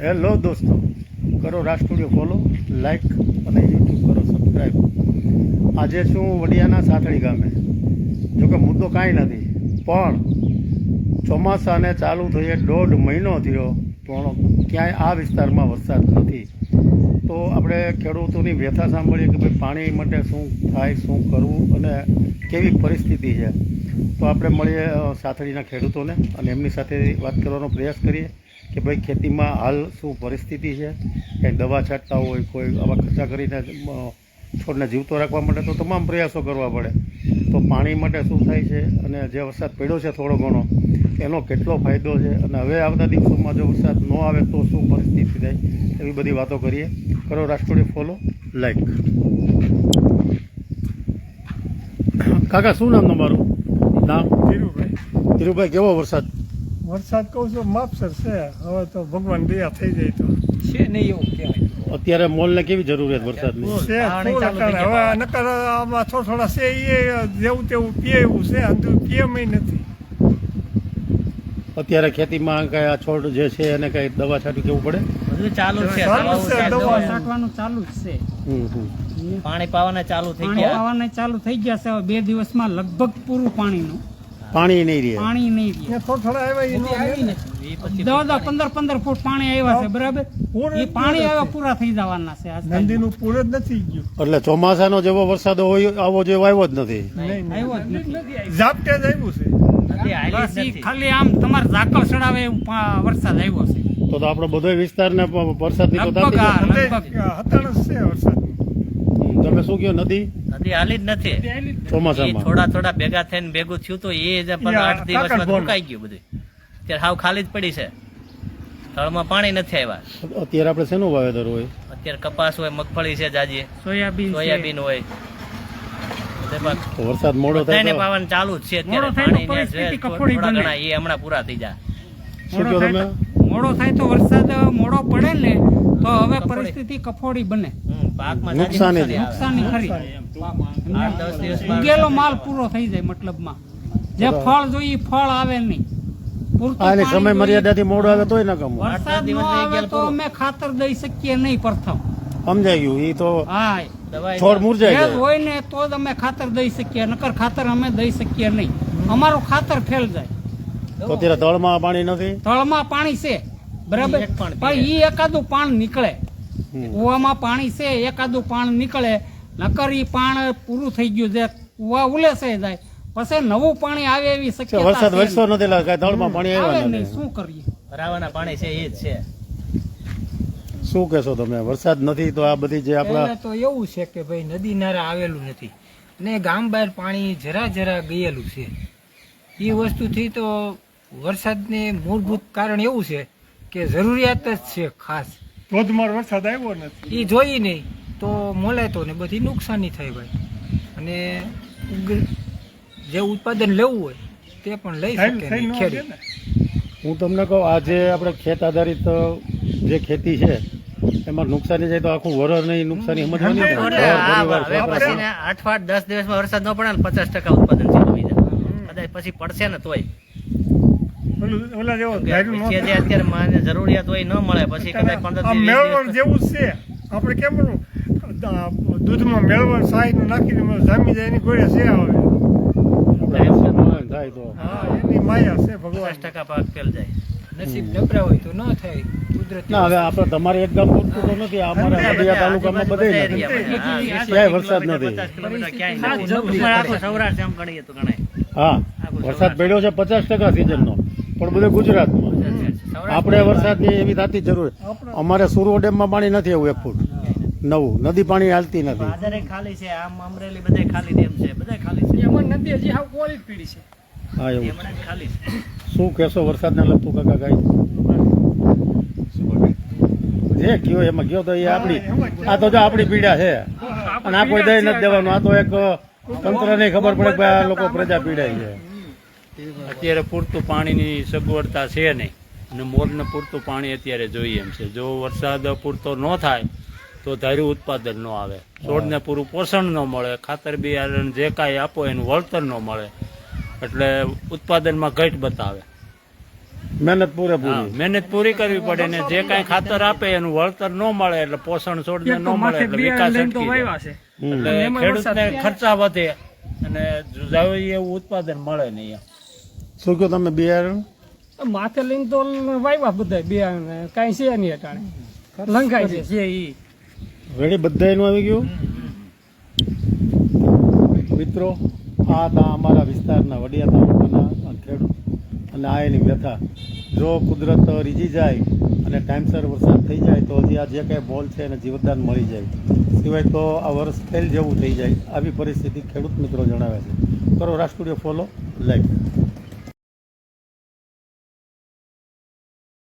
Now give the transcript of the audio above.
Hello દોસ્તો. કરો Raj studio follow like અને યુટ્યુબ કરો સબસ્ક્રાઈબ આજે છું વડિયાના સાથળી ગામે. જોકે મુદ્દો કાંઈ નથી, પણ ચોમાસાને ચાલુ થઈએ દોઢ મહિનો થયો, પણ ક્યાંય આ વિસ્તારમાં વરસાદ નથી. તો આપણે ખેડૂતોની વ્યથા સાંભળીએ કે ભાઈ પાણી માટે શું થાય, શું કરવું અને કેવી પરિસ્થિતિ છે? તો આપણે મળીએ સાથળીના ખેડૂતોને અને એમની સાથે વાત કરવાનો પ્રયાસ કરીએ. કે ભાઈ ખેતીમાં હાલ શું પરિસ્થિતિ છે? કંઈ દવા છાંટતા હોય કોઈ આવા ખર્ચા કરીને છોડને જીવતો રાખવા માટે તો તમામ પ્રયાસો કરવા પડે. તો પાણી માટે શું થાય છે અને જે વરસાદ પડ્યો છે થોડો ઘણો એનો કેટલો ફાયદો છે? અને હવે આવતા દિવસોમાં જો વરસાદ ન આવે તો શું પરિસ્થિતિ થાય? એવી બધી વાતો કરીએ. કરો રાષ્ટ્રીય ફોલો લાઈક કાકા શું નામ તમારું? નામ ધીરુભાઈ. ધીરુભાઈ કેવો વરસાદ? વરસાદ કહું છું માપસર છે હવે તો ભગવાન દયા થઈ જાય તો. છે નહીં એવું કહેવાય. અત્યારે મોલને કેવી જરૂરિયાત વરસાદની? છે પાણી. હવે નકર આમાં થોડા થોડા છે એ જેવું તેવું પીએ એવું છે અંદુ પીએમય નથી. અત્યારે ખેતીમાં કઈ આ છોડ જે છે એને કઈ દવા છાંટી કેવું પડે? હજુ ચાલુ છે ચાલુ છે, છે, દવા. છાંટવાનું ચાલુ જ છે. હમ હમ. પાણી પાવાના ચાલુ થઈ પાણી ગયા. પાવાના ચાલુ થઈ ગયા છે હવે બે દિવસમાં લગભગ પૂરું પાણીનું. પાણી નહીં રહે. પાણી નહીં રહે. થોડા થોડા આવ્યા નો ને. દસ દસ પંદર પંદર ફૂટ પાણી આવ્યા છે બરાબર? એ પાણી આવ્યા પૂરા થઈ જવાના છે આજ નંદીનું પૂર જ નથી ગયું. એટલે ચોમાસાનો જેવો વરસાદ હોય આવો જેવો આવ્યો જ નથી. આવ્યો જ નથી. ઝાપટે જ આવ્યું છે. નદી. ખાલી આમ તમારે ઝાકળ ચડાવે એવું વરસાદ આવ્યો છે. તો તો આપણો બધો વિસ્તારને વરસાદની તો છે. વરસાદ તમે શું કહો નદી? નદી હાલી જ નથી. ચોમાસામાં. થોડા થોડા ભેગા થઈને ભેગું થયું તો એ જ પણ આઠ દિવસમાં રોકાઈ ગયું બધું. અત્યારે હાવ ખાલી જ પડી છે. તળમાં પાણી નથી આવ્યા. અત્યારે આપણે શેનું વાવેતર હોય? અત્યારે કપાસ હોય મગફળી છે જાજી. સોયાબીન સોયાબીન હોય. વરસાદ મોડો થાય તો? ચાલુ જ છે અત્યારે. પાણી થોડા ઘણા એ હમણાં પૂરા થઈ જાય મોડો કહો થાય તમે? તો- મોડો થાય તો વરસાદ મોડો પડે ને. તો હવે પરિસ્થિતિ કફોડી બને. નુકસાની ખરી. ઉગેલો માલ પૂરો થઈ જાય મતલબમાં. જે ફળ જોઈએ ફળ આવે નહીં. સમય. મર્યાદાથી મોડો આવે તોય ના કમો વરસાદ ન આવે તો અમે ખાતર દઈ શકીએ નહીં પ્રથમ. સમજાઈ ગયું. એ તો હા. છોડ મુરજાય હોય ને તો જ અમે ખાતર દઈ શકીએ. નકર ખાતર અમે દઈ શકીએ નહીં. અમારું ખાતર ફેલ જાય. તો ત્યારે તળમાં પાણી નથી? તળમાં પાણી છે. બરાબર? પણ એ ઈ એકાદું પાણ નીકળે. કુવામાં પાણી છે એકાદું પાણ નીકળે. નકર ઈ પાણ પૂરું થઈ ગયું છે. કુવા ઉલેસે જાય. પછી નવું પાણી આવે એવી છે, શક્યતા વરસાદ વરસો નથી લાગે તળમાં પાણી આવે નહીં શું કરીએ? ભરાવાના પાણી છે એ જ છે. શું કહેશો તમે? વરસાદ નથી તો આ બધી જે આપણા તો એવું છે કે ભાઈ નદી નારા આવેલું નથી. ને ગામ બહાર પાણી જરા જરા ગયેલું છે. એ વસ્તુથી તો વરસાદને મૂળભૂત કારણ એવું છે કે જરૂરિયાત જ છે ખાસ. ધોધમાર વરસાદ આવ્યો નથી. એ જોઈ નહીં તો મોલાતો ને બધી નુકસાની થાય ભાઈ. અને જે ઉત્પાદન લેવું હોય તે પણ લઈ થઈ શકે થઈ ખેડૂત. હું તમને કહું આજે આપણે ખેત આધારિત જે ખેતી છે એમાં નુકસાની જાય તો આખું વરર નહીં નુકસાની સમજવાની આઠ આઠ દસ દિવસમાં વરસાદ ન પડે પચાસ ટકા ઉત્પાદન થઈ જાય. પછી પડશે ને તોય. ઓલું ઓલા જેવો કે જે જે અત્યારે માને જરૂરિયાત હોય ન મળે પછી કદાચ પંદર મેળવણ જેવું છે. આપણે કેમ દૂધમાં મેળવણ સાહીનું નાખીને જામી જાય એની ગોળે છે આવે ટાઈમસર ન હોય ને થાય તો. હા એની માયા છે ભગવાન. ટકા પાક ફેલ જાય. નસીબ નબળા હોય તો ન થાય કુદરતી ના હવે આપણે તમારે એક ગામ પૂરતું તો નથી અમારા તાલુકામાં બધે ક્યાંય વરસાદ નથી. હા વરસાદ પડ્યો છે પચાસ ટકા સિઝનનો પણ બધે ગુજરાતમાં. આપણે વરસાદની એવી થતી જરૂર. અમારે સુરવો ડેમમાં પાણી નથી આવું એક ફૂટ. નવું. નદી પાણી હાલતી નથી. ખાલી છે આમ અમરેલી બધે ખાલી ડેમ છે બધે ખાલી છે. એમાં નદી હજી હાવ કોળી પીડી છે. હા એવું. ખાલી શું કહેશો વરસાદને લગતું કાકા કાંઈ જે ગયો એમાં ગયો તો એ આપણી આ તો જો આપણી પીડા છે. અને આ કોઈ દઈ નથી દેવાનું. આ તો એક તંત્રને ખબર પડે કે આ લોકો પ્રજા પીડાય છે. અત્યારે પૂરતું પાણીની સગવડતા છે નહીં. અને મોરને પૂરતું પાણી અત્યારે જોઈએ એમ છે. જો વરસાદ પૂરતો ન થાય તો ધાર્યું ઉત્પાદન ન આવે. છોડને પૂરું પોષણ ન મળે. ખાતર બિયારણ જે કાંઈ આપો એનું વળતર ન મળે. એટલે ઉત્પાદનમાં ઘટ બતાવે. મહેનત પૂરેપૂરી. મહેનત પૂરી કરવી પડે ને જે કાંઈ ખાતર આપે એનું વળતર ન મળે. એટલે પોષણ છોડને ન મળે એટલે વિકાસ. એટલે ખેડૂતને ખર્ચા વધે અને જોઈએ એવું ઉત્પાદન મળે નહીં એમ. શું કહો તમે બિયારણ માથે લઈને તો વાવ્યા બધા બિયારણ કાંઈ છે નહીં અટાણે. લંકાઈ છે છે ઈ. બધા એનું આવી ગયું? મિત્રો આ હતા અમારા વિસ્તારના વડિયા તાલુકાના ખેડૂત અને આ એની વ્યથા. જો કુદરત રીજી જાય અને ટાઈમસર વરસાદ થઈ જાય તો હજી આ જે કાંઈ બોલ છે એને જીવતદાન મળી જાય. સિવાય તો આ વર્ષ ફેલ જેવું થઈ જાય. આવી પરિસ્થિતિ ખેડૂત મિત્રો જણાવે છે. કરો રાષ્ટ્રીય ફોલો લાઈક.